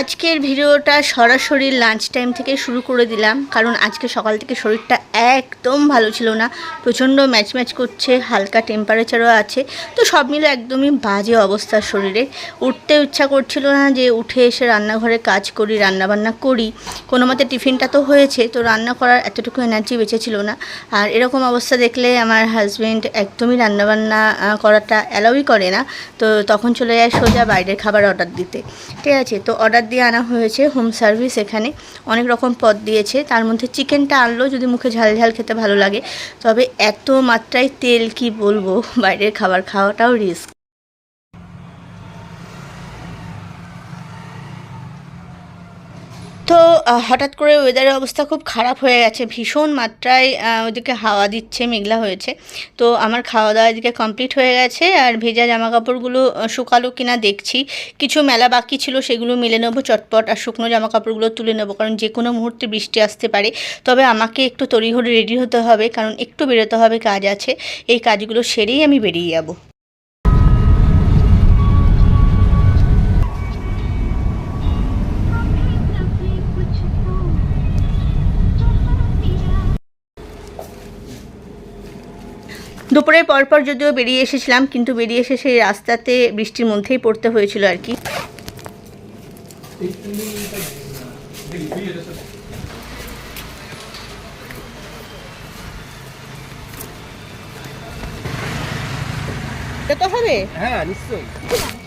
আজকের ভিডিওটা সরাসরি লাঞ্চ টাইম থেকে শুরু করে দিলাম, কারণ আজকে সকাল থেকে শরীরটা একদম ভালো ছিল না। প্রচণ্ড ম্যাচ ম্যাচ করছে, হালকা টেম্পারেচারও আছে। তো সব মিলে একদমই বাজে অবস্থা শরীরে। উঠতে ইচ্ছা করছিল না যে উঠে এসে রান্নাঘরে কাজ করি, রান্নাবান্না করি। কোনো মতে টিফিনটা তো হয়েছে, তো রান্না করার এতটুকু এনার্জি বেঁচে ছিল না। আর এরকম অবস্থা দেখলে আমার হাজব্যান্ড একদমই রান্নাবান্না করাটা অ্যালাউই করে না। তো তখন চলে যায় সোজা বাইরের খাবার অর্ডার দিতে। ঠিক আছে? তো অর্ডার দিয়ে আনা হয়েছে হোম সার্ভিস এখানে। অনেক রকম পদ দিয়েছে। তার মধ্যে চিকেনটা আনলো যদি মুখে ঝাল ঝাল খেতে ভালো লাগে। তবে এত মাত্রায় তেল কি বলব? বাইরের খাবার খাওয়াটাও রিস্ক তো আহ, হঠাৎ করে ওয়েদারের অবস্থা খুব খারাপ হয়ে গেছে। ভীষণ মাত্রায় ওদিকে হাওয়া দিচ্ছে, মেঘলা হয়েছে। তো আমার খাওয়া দাওয়া এদিকে কমপ্লিট হয়ে গেছে আর ভেজা জামা কাপড়গুলো শুকালো কিনা দেখছি। কিছু মেলা বাকি ছিল, সেগুলো মেলে নেব চটপট আর শুকনো জামা কাপড়গুলো তুলে নেব, কারণ যে কোনো মুহূর্তে বৃষ্টি আসতে পারে। তবে আমাকে একটু তড়িঘড়ি রেডি হতে হবে, কারণ একটু বেরোতে হবে কাজ আছে। এই কাজগুলো সেরেই আমি বেরিয়ে যাব। দুপুরের পরপর যদিও বেরিয়ে এসেছিলাম কিন্তু বেরিয়ে এসে সেই রাস্তাতে বৃষ্টির মধ্যেই পড়তে হয়েছিল আর কি। তো হবে? হ্যাঁ নিশ্চয়ই।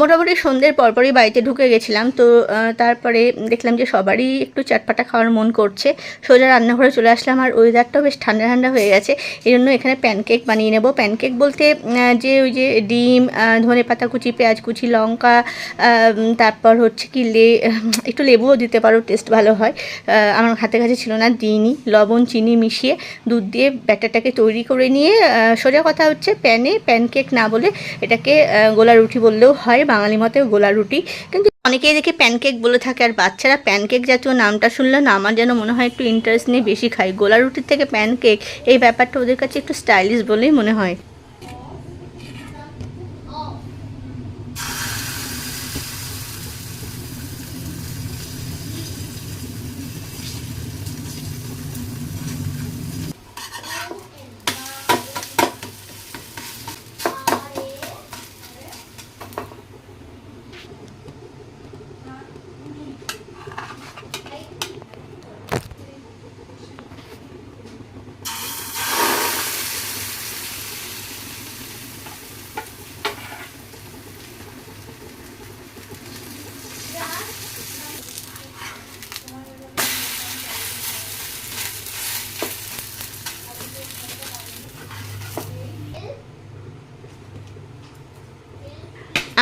মোটামুটি সন্ধ্যের পরপরই বাড়িতে ঢুকে গেছিলাম। তো তারপরে দেখলাম যে সবারই একটু চাটপাটা খাওয়ার মন করছে। সোজা রান্নাঘরে চলে আসলাম আর ওয়েদারটাও বেশ ঠান্ডা ঠান্ডা হয়ে গেছে। এই জন্য এখানে প্যানকেক বানিয়ে নেব। প্যানকেক বলতে যে ওই যে ডিম ধনে পাতা কুচি, পেঁয়াজ কুচি, লঙ্কা তারপর হচ্ছে কি লে, একটু লেবুও দিতে পারো টেস্ট ভালো হয়। আমার হাতে কাছে ছিল না, দিইনি। লবণ, চিনি মিশিয়ে দুধ দিয়ে ব্যাটারটাকে তৈরি করে নিয়ে সোজা কথা হচ্ছে প্যানে প্যানকেক না বলে এটাকে গোলা রুটি বললেও হয়, বাঙালি মতে গোলা রুটি। কিন্তু অনেকেই দেখে প্যানকেক বলে থাকে, আর বাচ্চারা প্যানকেক জাতীয় নামটা শুনলে না, আমার যেন মনে হয় একটু ইন্টারেস্ট নিয়ে বেশি খাই গোলা রুটির থেকে প্যানকেক এই ব্যাপারটা ওদের কাছে একটু স্টাইলিশ বলেই মনে হয়।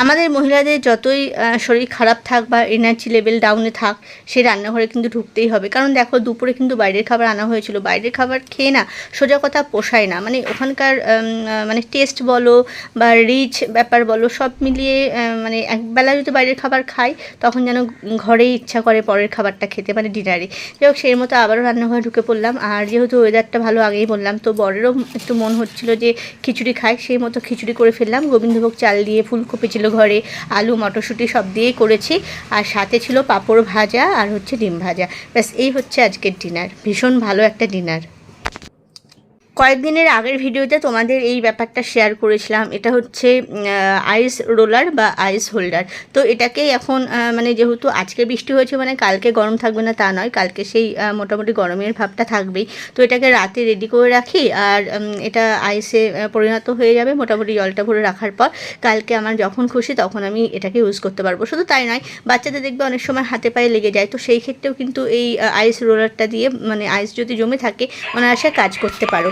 আমাদের মহিলাদের যতই শরীর খারাপ থাক বা এনার্জি লেভেল ডাউনে থাক সেই রান্নাঘরে কিন্তু ঢুকতেই হবে। কারণ দেখো, দুপুরে কিন্তু বাইরের খাবার আনা হয়েছিল। বাইরের খাবার খেয়ে না সোজা কথা পোষায় না। মানে ওখানকার মানে টেস্ট বলো বা রিচ ব্যাপার বলো, সব মিলিয়ে মানে একবেলা যদি বাইরের খাবার খাই, তখন যেন ঘরেই ইচ্ছা করে পরের খাবারটা খেতে মানে ডিনারে যাই হোক সেই মতো আবারও রান্নাঘরে ঢুকে পড়লাম। আর যেহেতু ওয়েদারটা ভালো আগেই বললাম, তো বরেরও একটু মন হচ্ছিল যে খিচুড়ি খাই, সেই মতো খিচুড়ি করে ফেললাম। গোবিন্দভোগ চাল দিয়ে ফুলকপি ছিল ঘরে আলু, মটরশুঁটি সব দিয়েই করেছি। আর সাথে ছিল পাঁপড় ভাজা আর হচ্ছে ডিম ভাজা। ব্যাস, এই হচ্ছে আজকের ডিনার ভীষণ ভালো একটা ডিনার কয়েকদিনের আগের ভিডিওতে তোমাদের এই ব্যাপারটা শেয়ার করেছিলাম। এটা হচ্ছে আইস রোলার বা আইস হোল্ডার তো এটাকে এখন মানে যেহেতু আজকে বৃষ্টি হয়েছে মানে কালকে গরম থাকবে না তা নয়, কালকে সেই মোটামুটি গরমের ভাবটা থাকবেই। তো এটাকে রাতে রেডি করে রাখি আর এটা আইসে পরিণত হয়ে যাবে মোটামুটি জলটা ভরে রাখার পর। কালকে আমার যখন খুশি তখন আমি এটাকে ইউজ করতে পারব। শুধু তাই নয়, বাচ্চাদের দেখবে অনেক সময় হাতে পায়ে লেগে যায়। তো সেই ক্ষেত্রেও কিন্তু এই আইস রোলারটা দিয়ে মানে আইস যদি জমে থাকে, অনায়াসে কাজ করতে পারো।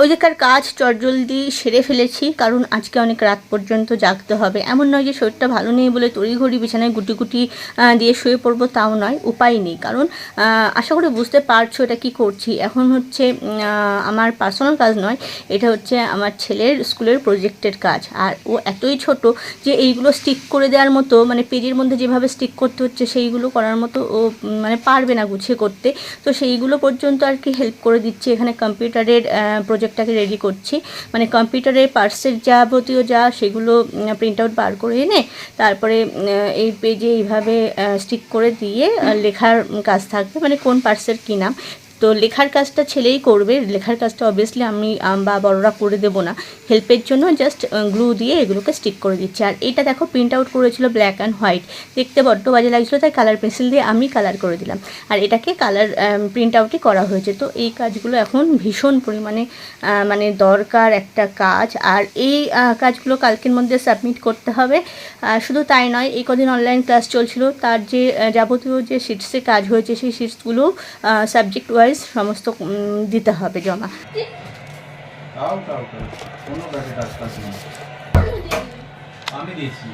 ওইদিককার কাজ চটজলদি সেরে ফেলেছি, কারণ আজকে অনেক রাত পর্যন্ত জাগতে হবে। এমন নয় যে শরীরটা ভালো নেই বলে তড়িঘড়ি বিছানায় গুটি গুটি দিয়ে শুয়ে পড়ব তাও নয়, উপায় নেই। কারণ আশা করি বুঝতে পারছ এটা কি করছি। এখন হচ্ছে আমার পার্সোনাল কাজ নয়, এটা হচ্ছে আমার ছেলের স্কুলের প্রজেক্টের কাজ। আর ও এতই ছোট যে এইগুলো স্টিক করে দেওয়ার মতো মানে পেজের মধ্যে যেভাবে স্টিক করতে হচ্ছে, সেইগুলো করার মতো ও মানে পারবে না গুছিয়ে করতে। তো সেইগুলো পর্যন্ত আর কি হেল্প করে দিচ্ছি। এখানে কম্পিউটারের প্রজেক্টটাকে রেডি করছি। মানে কম্পিউটারের পার্সের যাবতীয় যা সেগুলো প্রিন্ট আউট বার করে এনে তারপরে এই পেজে এইভাবে স্টিক করে দিয়ে লেখার কাজ থাকবে। মানে কোন পার্সের কী নাম তো লেখার কাজটা ছেলেই করবে। লেখার কাজটা অবভিয়াসলি আমি বা বড়রা করে দেবো না। হেল্পের জন্য জাস্ট গ্লু দিয়ে এগুলোকে স্টিক করে দিচ্ছি। আর এটা দেখো প্রিন্ট আউট করেছিল ব্ল্যাক অ্যান্ড হোয়াইট দেখতে বড্ড বাজে লাগছিল, তাই কালার পেন্সিল দিয়ে আমি কালার করে দিলাম। আর এটাকে কালার প্রিন্ট আউটই করা হয়েছে। তো এই কাজগুলো এখন ভীষণ পরিমাণে মানে দরকার একটা কাজ। আর এই কাজগুলো কালকের মধ্যে সাবমিট করতে হবে। শুধু তাই নয়, এই কদিন অনলাইন ক্লাস চলছিল। তার যে যাবতীয় যে শিটসে কাজ হয়েছে, সেই শিটসগুলো সাবজেক্ট ওয়াইজ সমস্ত উম, দিতে হবে জমা। আমি দিয়েছি।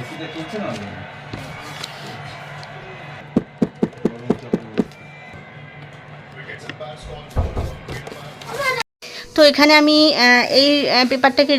এসিটা চলছে না। তো এখানে আমি এই পেপারটাকে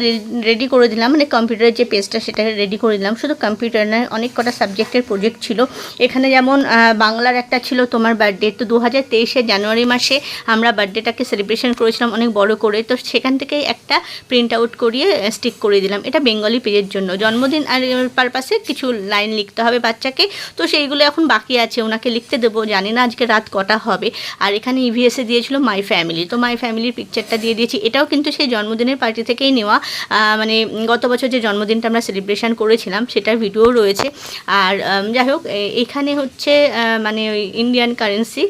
রেডি করে দিলাম। মানে কম্পিউটারের যে পেজটা সেটাকে রেডি করে দিলাম। শুধু কম্পিউটার নয়, অনেক কটা সাবজেক্টের প্রজেক্ট ছিল। এখানে যেমন বাংলার একটা ছিল তোমার বার্থডে তো দু হাজার জানুয়ারি মাসে আমরা বার্থডেটাকে সেলিব্রেশন করেছিলাম অনেক বড় করে। তো সেখান থেকেই একটা প্রিন্ট আউট করিয়ে স্টিক করে দিলাম। এটা বেঙ্গলি পেজের জন্য। জন্মদিন আর পারপাসে কিছু লাইন লিখতে হবে বাচ্চাকে। তো সেইগুলো এখন বাকি আছে। ওনাকে লিখতে দেবো। জানি না আজকে রাত কটা হবে। আর এখানে ইভিএসে দিয়েছিল মাই ফ্যামিলি তো মাই ফ্যামিলির পিকচারটা দিয়ে দিয়েছি এটাও কিন্তু সেই জন্মদিনের পার্টি থেকেই নেওয়া। মানে গত বছর যে জন্মদিনটা আমরা সেলিব্রেশন করেছিলাম, সেটার ভিডিও রয়েছে। আর যাই হোক এখানে হচ্ছে মানে ওই ইন্ডিয়ান কারেন্সি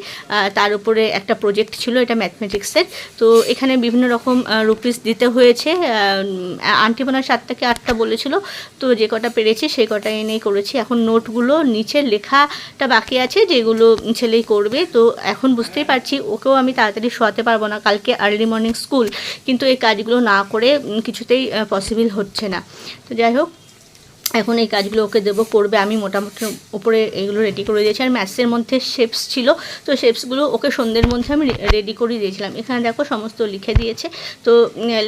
তার উপরে একটা প্রজেক্ট ছিল, এটা ম্যাথমেটিক্সের তো এখানে বিভিন্ন রকম রুপিস দিতে হয়েছে। আন্টি বোনার সাত থেকে আটটা বলেছিল। তো যে কটা পেরেছি সেই কটা এনেই করেছি। এখন নোটগুলো নিচে লেখাটা বাকি আছে, যেগুলো ছেলেই করবে। তো এখন বুঝতেই পারছি, ওকেও আমি তাড়াতাড়ি শোয়াতে পারব না। কালকে আর্লি মর্নিং স্কুল কিন্তু এই কাজগুলো না করে কিছুতেই পসিবল হচ্ছে না। তো যাই হোক এখন এই কাজগুলো ওকে দেবো, করবে। আমি মোটামুটি উপরে এগুলো রেডি করে দিয়েছি। আর ম্যাথসের মধ্যে শেপস ছিল, তো শেপসগুলো ওকে সন্ধ্যের মধ্যে আমি রেডি করে দিয়েছিলাম। এখানে দেখো সমস্ত লিখে দিয়েছে। তো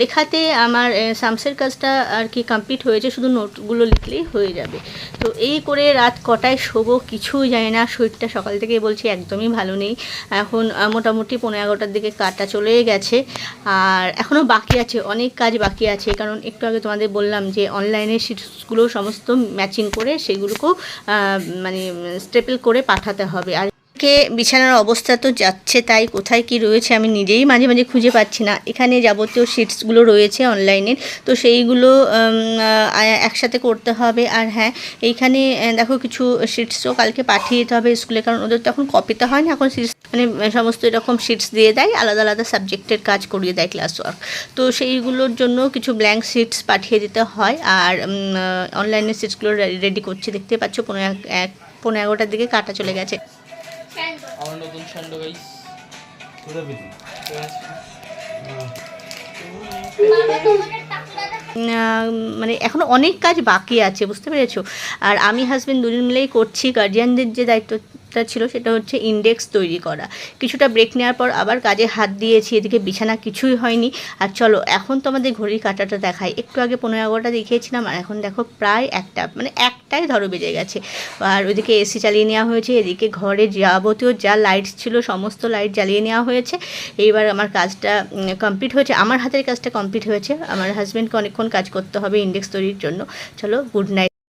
লেখাতে আমার সামসের কাজটা আর কি কমপ্লিট হয়েছে, শুধু নোটগুলো লিখলেই হয়ে যাবে। তো এই করে রাত কটায় শোবো, কিছুই জানি না। শরীরটা সকাল থেকেই বলছি, একদমই ভালো নেই। এখন মোটামুটি পনেরো এগারোটার দিকে কাটা চলে গেছে। আর এখনও বাকি আছে, অনেক কাজ বাকি আছে। কারণ একটু আগে তোমাদের বললাম যে অনলাইনে শিটসগুলো সমস্ত ম্যাচিং করে সেগুলোকেও মানে স্টেপেল করে পাঠাতে হবে। আর কে বিছানার অবস্থা তো যাচ্ছে, তাই কোথায় কি রয়েছে আমি নিজেই মাঝে মাঝে খুঁজে পাচ্ছি না। এখানে যাবতীয় শিটসগুলো রয়েছে অনলাইনের তো সেইগুলো একসাথে করতে হবে। আর হ্যাঁ এইখানে দেখো কিছু শিটসও কালকে পাঠিয়ে দিতে হবে স্কুলে কারণ ওদের তো এখন কপিতে হয় না এখন শিটস মানে সমস্ত এরকম শিটস দিয়ে দেয়, আলাদা আলাদা সাবজেক্টের কাজ করিয়ে দেয় ক্লাস ওয়ার্ক তো সেইগুলোর জন্য কিছু ব্ল্যাঙ্ক শিটস পাঠিয়ে দিতে হয়। আর অনলাইনে শিটসগুলো রেডি করছি, দেখতে পাচ্ছ, পনেরো এক, পনেরো এগারোটার দিকে কাটা চলে গেছে। আমার নতুন সান্ডো গাইস। মানে এখনও অনেক কাজ বাকি আছে বুঝতে পেরেছ? আর আমি হাজব্যান্ড দুজন মিলেই করছি গার্জিয়ানদের যে দায়িত্বটা ছিল সেটা হচ্ছে ইন্ডেক্স তৈরি করা। কিছুটা ব্রেক নেওয়ার পর আবার কাজে হাত দিয়েছি, এদিকে বিছানা কিছুই হয়নি। আর চলো, এখন তো আমাদের ঘড়ির কাটাটা দেখাই। একটু আগে পনেরো এগারোটা দেখিয়েছিলাম, আর এখন দেখো প্রায় একটা মানে একটাই ধরো বেজে গেছে। আর ওইদিকে এসি চালিয়ে নেওয়া হয়েছে, এদিকে ঘরে যাবতীয় যা লাইট ছিল, সমস্ত লাইট জ্বালিয়ে নেওয়া হয়েছে। এইবার আমার কাজটা কমপ্লিট হয়েছে। আমার হাতের কাজটা কমপ্লিট হয়েছে। আমার হাজব্যান্ডকে অনেকক্ষণ কাজ করতে হবে ইন্ডেক্স তৈরির জন্য। চলো গুড নাইট